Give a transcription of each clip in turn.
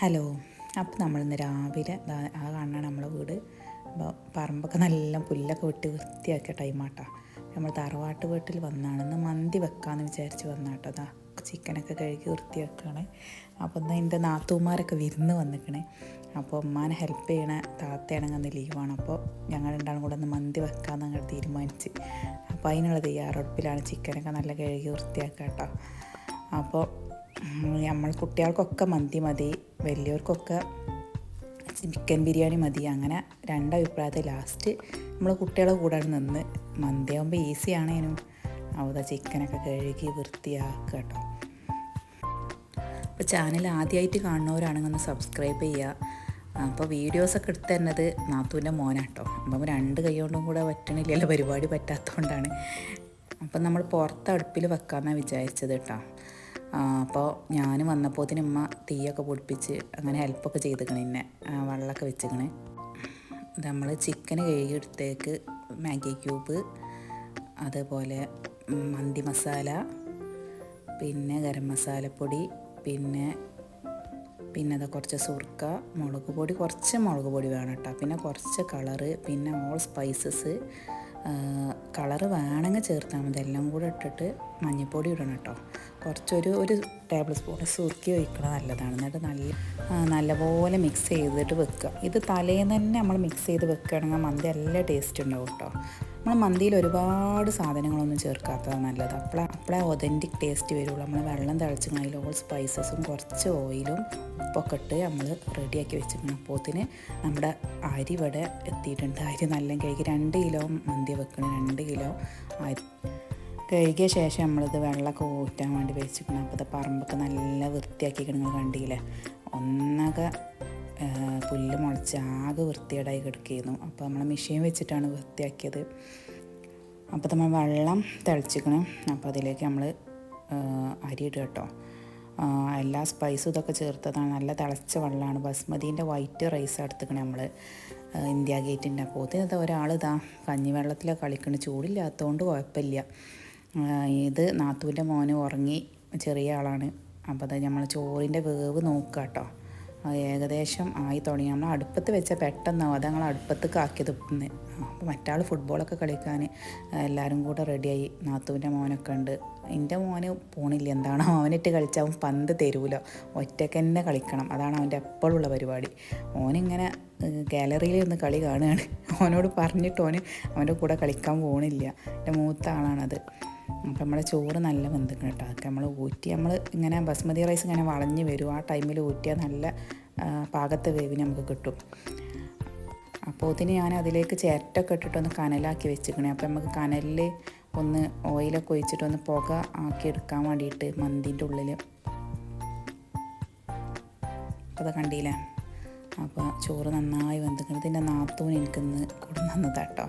Hello. അപ്പോൾ നമ്മളിന്ന് രാവിലെ ആ കാണാണ് നമ്മളെ വീട്. അപ്പോൾ പറമ്പൊക്കെ നല്ല പുല്ലൊക്കെ വെട്ടി വൃത്തിയാക്കിയ ടൈമാട്ടോ നമ്മൾ തറവാട്ട് വീട്ടിൽ വന്നാണ്. ഇന്ന് മന്തി വെക്കാമെന്ന് വിചാരിച്ച് വന്നാട്ടോ. അതാ ചിക്കനൊക്കെ കഴുകി വൃത്തിയാക്കുകയാണ് അപ്പോൾ ഇന്ന് എന്റെ നാത്തൂമാരൊക്കെ വിരുന്ന് വന്നിക്കണേ. അപ്പോൾ ഉമ്മാനെ ഹെൽപ്പ് ചെയ്യണ താത്തയാണെങ്കിൽ അന്ന് ലീവാണ് അപ്പോൾ ഞങ്ങൾ രണ്ടാളും കൂടെ ഒന്ന് മന്തി വെക്കാമെന്ന് ഞങ്ങൾ തീരുമാനിച്ച്. അപ്പോൾ അതിനുള്ള തയ്യാറെടുപ്പിലാണ് ചിക്കനൊക്കെ നല്ല കഴുകി വൃത്തിയാക്കുക കേട്ടോ അപ്പോൾ നമ്മൾ കുട്ടികൾക്കൊക്കെ മന്തി മതി വലിയവർക്കൊക്കെ ചിക്കൻ ബിരിയാണി മതി അങ്ങനെ രണ്ടഭിപ്രായത്തിൽ ലാസ്റ്റ് നമ്മൾ കുട്ടികളെ കൂടെ നിന്ന് മന്തിയാകുമ്പോൾ ഈസിയാണേനും അവിടെ ചിക്കനൊക്കെ കഴുകി വൃത്തിയാക്കുക കേട്ടോ അപ്പോൾ ചാനൽ ആദ്യമായിട്ട് കാണുന്നവരാണെങ്കിൽ ഒന്ന് സബ്സ്ക്രൈബ് ചെയ്യുക അപ്പോൾ വീഡിയോസൊക്കെ എടുത്ത് തന്നത് നാത്തൂന്റെ മോനാട്ടോ അപ്പം രണ്ട് കൈ കൊണ്ടും കൂടെ പറ്റണില്ലല്ലോ പരിപാടി പറ്റാത്തതുകൊണ്ടാണ് അപ്പം നമ്മൾ പുറത്ത് അടുപ്പിൽ വെക്കാമെന്നാണ് വിചാരിച്ചത് കേട്ടോ അപ്പോൾ ഞാൻ വന്നപ്പോത്തിന് ഉമ്മ തീയൊക്കെ പൊടിപ്പിച്ച് അങ്ങനെ ഹെൽപ്പൊക്കെ ചെയ്തിക്കണ എന്നെ വെള്ളമൊക്കെ വെച്ചിക്കണ്. നമ്മൾ ചിക്കൻ കഴുകിയെടുത്തേക്ക് മാഗി ക്യൂബ് അതേപോലെ മന്തി മസാല പിന്നെ ഗരം മസാലപ്പൊടി പിന്നെ പിന്നെ അത് കുറച്ച് സുർക്ക മുളക് പൊടി കുറച്ച് മുളക് പൊടി വേണം കേട്ടോ പിന്നെ കുറച്ച് കളറ് പിന്നെ ഓൾ സ്പൈസസ് കളറ് വേണമെങ്കിൽ ചേർത്താൽ മതി. എല്ലാം കൂടെ ഇട്ടിട്ട് മഞ്ഞൾപ്പൊടി ഇടണം കേട്ടോ. കുറച്ചൊരു ഒരു ടേബിൾ സ്പൂൺ സുർക്കി ഒഴിക്കണം നല്ലതാണ്. എന്നിട്ട് നല്ല നല്ലപോലെ മിക്സ് ചെയ്തിട്ട് വെക്കുക. ഇത് തലേന്ന് തന്നെ നമ്മൾ മിക്സ് ചെയ്ത് വെക്കുകയാണെങ്കിൽ മന്തി നല്ല ടേസ്റ്റ് ഉണ്ടാവും കേട്ടോ. നമ്മൾ മന്തിയിൽ ഒരുപാട് സാധനങ്ങളൊന്നും ചേർക്കാത്തതാണ് നല്ലത്. അപ്പോൾ അപ്പോഴേ ഒതന്റിക് ടേസ്റ്റ് വരുള്ളൂ. നമ്മൾ വെള്ളം തിളച്ച് അതിൽ ഓൾ സ്പൈസസും കുറച്ച് ഓയിലും ഉപ്പൊക്കെ ഇട്ട് നമ്മൾ റെഡിയാക്കി വെച്ചിരിക്കണം. അപ്പോത്തിന് നമ്മുടെ അരി ഇവിടെ എത്തിയിട്ടുണ്ട്. അരി നല്ല കഴുകി രണ്ട് കിലോ മന്തി വെക്കണം. രണ്ട് കിലോ അരി കഴുകിയ ശേഷം നമ്മളിത് വെള്ളമൊക്കെ ഊറ്റാൻ വേണ്ടി വെച്ചിരിക്കണം. അപ്പോൾ ഇത് പറമ്പൊക്കെ നല്ല വൃത്തിയാക്കി നിങ്ങൾ കണ്ടില്ലേ? ഒന്നൊക്കെ പുല്ല് മുളച്ച് ആകെ വൃത്തികേടായി കിടക്കുകയായിരുന്നു. അപ്പോൾ നമ്മൾ മെഷീൻ വെച്ചിട്ടാണ് വൃത്തിയാക്കിയത്. അപ്പോൾ നമ്മൾ വെള്ളം തിളച്ചിക്കണം. അപ്പോൾ അതിലേക്ക് നമ്മൾ അരി ഇടുക കേട്ടോ. എല്ലാ സ്പൈസും ഇതൊക്കെ ചേർത്തതാണ്. നല്ല തിളച്ച വെള്ളമാണ്. ബസ്മതീന്റെ വൈറ്റ് റൈസ് എടുത്തുക്കണേ നമ്മൾ ഇന്ത്യ ഗേറ്റിന്റെ അപ്പോൾ ഇത് ഒരാൾ ഇതാ കഞ്ഞിവെള്ളത്തിൽ കളിക്കണ ചൂടില്ലാത്തതുകൊണ്ട് കുഴപ്പമില്ല. ഇത് നാത്തൂന്റെ മോന് ഉറങ്ങി ചെറിയ ആളാണ്. അപ്പോൾ അത് നമ്മൾ ചോറിന്റെ വേവ് നോക്കുക കേട്ടോ. ഏകദേശം ആയി തുടങ്ങി. നമ്മൾ അടുപ്പത്ത് വെച്ച പെട്ടെന്ന് അത് അടുപ്പത്ത് അടുപ്പത്തേക്ക് ആക്കിയത് അപ്പോൾ മറ്റാൾ ഫുട്ബോളൊക്കെ കളിക്കാൻ എല്ലാവരും കൂടെ റെഡിയായി നാത്തൂന്റെ മോനൊക്കെ ഉണ്ട്. എന്റെ മോന് പോണില്ല. എന്താണോ? അവനിട്ട് കളിച്ചാൽ അവൻ പന്ത് തരൂല. ഒറ്റയ്ക്ക് തന്നെ കളിക്കണം. അതാണ് അവന്റെ എപ്പോഴുള്ള പരിപാടി. ഓനിങ്ങനെ ഗാലറിയിൽ നിന്ന് കളി കാണുകയാണ് അവനോട് പറഞ്ഞിട്ട് ഓന് അവന്റെ കൂടെ കളിക്കാൻ പോകണില്ല എന്റെ മൂത്ത ആളാണത്. അപ്പം നമ്മുടെ ചോറ് നല്ല വെന്തും കേട്ടോ. അതൊക്കെ നമ്മൾ ഊറ്റി നമ്മൾ ഇങ്ങനെ ബസ്മതി റൈസ് ഇങ്ങനെ വളഞ്ഞ് വരും. ആ ടൈമിൽ ഊറ്റിയാൽ നല്ല പാകത്തെ വേവിന് നമുക്ക് കിട്ടും. അപ്പോൾ ഇതിന് ഞാൻ അതിലേക്ക് ചിരട്ടൊക്കെ ഇട്ടിട്ടൊന്ന് കനലാക്കി വെച്ചിരിക്കണേ. അപ്പോൾ നമുക്ക് കനലിൽ ഒന്ന് ഓയിലൊക്കെ ഒഴിച്ചിട്ടൊന്ന് പുക ആക്കി എടുക്കാൻ വേണ്ടിയിട്ട് മന്തിന്റെ ഉള്ളിൽ അപ്പോൾ അത് കണ്ടില്ലേ? അപ്പോൾ ചോറ് നന്നായി വെന്തിക്കണം ഇതിന്റെ നാത്തൂന് എനിക്കിന്ന് കൊടുന്നു കേട്ടോ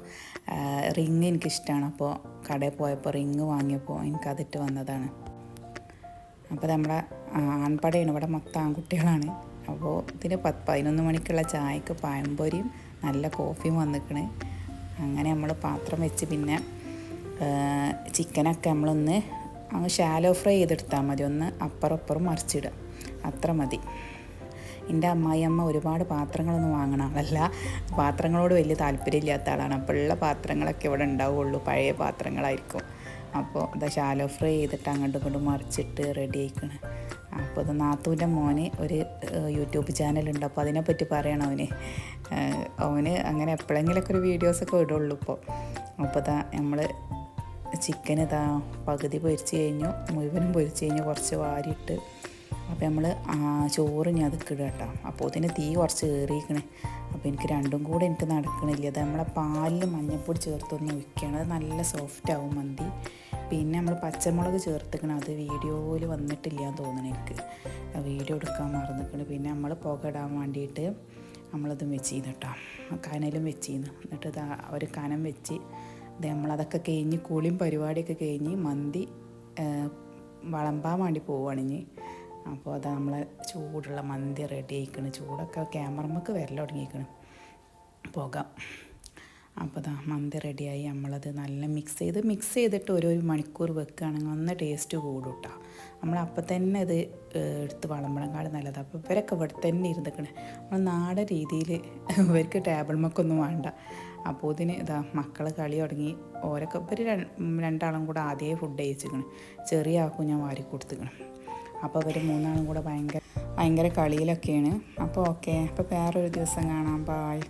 റിങ് എനിക്കിഷ്ടമാണ് അപ്പോൾ കടയിൽ പോയപ്പോൾ റിങ് വാങ്ങിയപ്പോൾ എനിക്കതിട്ട് വന്നതാണ്. അപ്പോൾ നമ്മുടെ ആൺപടയാണ്. ഇവിടെ മൊത്തം ആൺകുട്ടികളാണ്. അപ്പോൾ ഇതിന് പത്ത് പതിനൊന്ന് മണിക്കുള്ള ചായക്ക് പഴംപൊരിയും നല്ല കോഫിയും വന്നിക്കണ്. അങ്ങനെ നമ്മൾ പാത്രം വെച്ച് പിന്നെ ചിക്കനൊക്കെ നമ്മളൊന്ന് അങ്ങ് ഷാലോ ഫ്രൈ ചെയ്തെടുത്താൽ മതി. ഒന്ന് അപ്പുറപ്പുറം അപ്പുറം മറിച്ചിടുക. അത്ര മതി. എന്റെ അമ്മായിയമ്മ ഒരുപാട് പാത്രങ്ങളൊന്നും വാങ്ങണ ആളല്ല. പാത്രങ്ങളോട് വലിയ താല്പര്യമില്ലാത്ത ആളാണ്. അപ്പോൾ ഉള്ള പാത്രങ്ങളൊക്കെ ഇവിടെ ഉണ്ടാവുള്ളൂ. പഴയ പാത്രങ്ങളായിരിക്കും. അപ്പോൾ അത് ഷാലോ ഫ്രൈ ചെയ്തിട്ട് അങ്ങോട്ടും ഇങ്ങോട്ടും മറിച്ചിട്ട് റെഡി ആയിക്കണ്. അപ്പോൾ അത് നാത്തൂന്റെ മോന് ഒരു യൂട്യൂബ് ചാനലുണ്ട് അപ്പോൾ അതിനെപ്പറ്റി പറയണം അവന്. അവന് അങ്ങനെ എപ്പോഴെങ്കിലൊക്കെ ഒരു വീഡിയോസൊക്കെ ഇടുള്ളൂ ഇപ്പോൾ. അപ്പോൾ ഇതാ നമ്മൾ ചിക്കൻ ഇതാ പകുതി പൊരിച്ച് കഴിഞ്ഞു. മുഴുവനും പൊരിച്ച് കഴിഞ്ഞു. കുറച്ച് വാരിയിട്ട് അപ്പോൾ നമ്മൾ ചോറ് ഞാൻ അതിക്കിടുക കേട്ടോ. അപ്പോൾ ഇതിന് തീ കുറച്ച് കയറിയിരിക്കണേ. അപ്പോൾ എനിക്ക് രണ്ടും കൂടെ എനിക്ക് നടക്കണില്ല. അത് നമ്മളെ പാലിൽ മഞ്ഞൾപ്പൊടി ചേർത്തൊന്ന് ഒഴിക്കുകയാണ് അത് നല്ല സോഫ്റ്റ് ആവും മന്തി. പിന്നെ നമ്മൾ പച്ചമുളക് ചേർത്തിക്കണം. അത് വീഡിയോയിൽ വന്നിട്ടില്ല എന്ന് തോന്നുന്നു എനിക്ക്. വീഡിയോ എടുക്കാൻ മറന്നിട്ടുണ്ട് പിന്നെ നമ്മൾ പുക ഇടാൻ വേണ്ടിയിട്ട് നമ്മളതും വെച്ചിരുന്നു കേട്ടോ. കനലും വെച്ചിരുന്നു എന്നിട്ട് ഒരു കനം വെച്ച് ഇത് നമ്മളതൊക്കെ കഴിഞ്ഞ് കുളിയും പരിപാടിയൊക്കെ കഴിഞ്ഞ് മന്തി വളമ്പാൻ വേണ്ടി പോവുകയാണെങ്കിൽ അപ്പോൾ അത് നമ്മളെ ചൂടുള്ള മന്തി റെഡി ആയിക്കണ്. ചൂടൊക്കെ ക്യാമറമ്മക്ക് വരല തുടങ്ങിയിരിക്കണം പുക. അപ്പോൾ ദാ മന്തി റെഡിയായി നമ്മളത് നല്ല മിക്സ് ചെയ്ത് മിക്സ് ചെയ്തിട്ട് ഒരു ഒരു മണിക്കൂർ വെക്കുകയാണെങ്കിൽ ഒന്ന് ടേസ്റ്റ് കൂടും കേട്ടോ നമ്മൾ അപ്പം തന്നെ ഇത് എടുത്ത് വളമ്പളങ്കാട് നല്ലതാണ് അപ്പോൾ ഇവരൊക്കെ ഇവിടെ തന്നെ ഇരുന്നിക്കണേ. നമ്മൾ നാടൻ രീതിയിൽ ഇവർക്ക് ടേബിൾ മക്കൊന്നും വേണ്ട. അപ്പോൾ ഇതിന് ഇതാ മക്കൾ കളി തുടങ്ങി. ഓരൊക്കെ ഇവർ രണ്ടാളും കൂടെ ആദ്യമേ ഫുഡ് കഴിച്ചിരിക്കണം ചെറിയ ആക്കും ഞാൻ വാരി കൊടുത്തിക്കണം അപ്പോൾ ഇവർ മൂന്നാളും കൂടെ ഭയങ്കര ഭയങ്കര കളിയിലൊക്കെയാണ്. അപ്പോൾ ഓക്കെ. അപ്പോൾ വേറൊരു ദിവസം കാണാം. ബായ്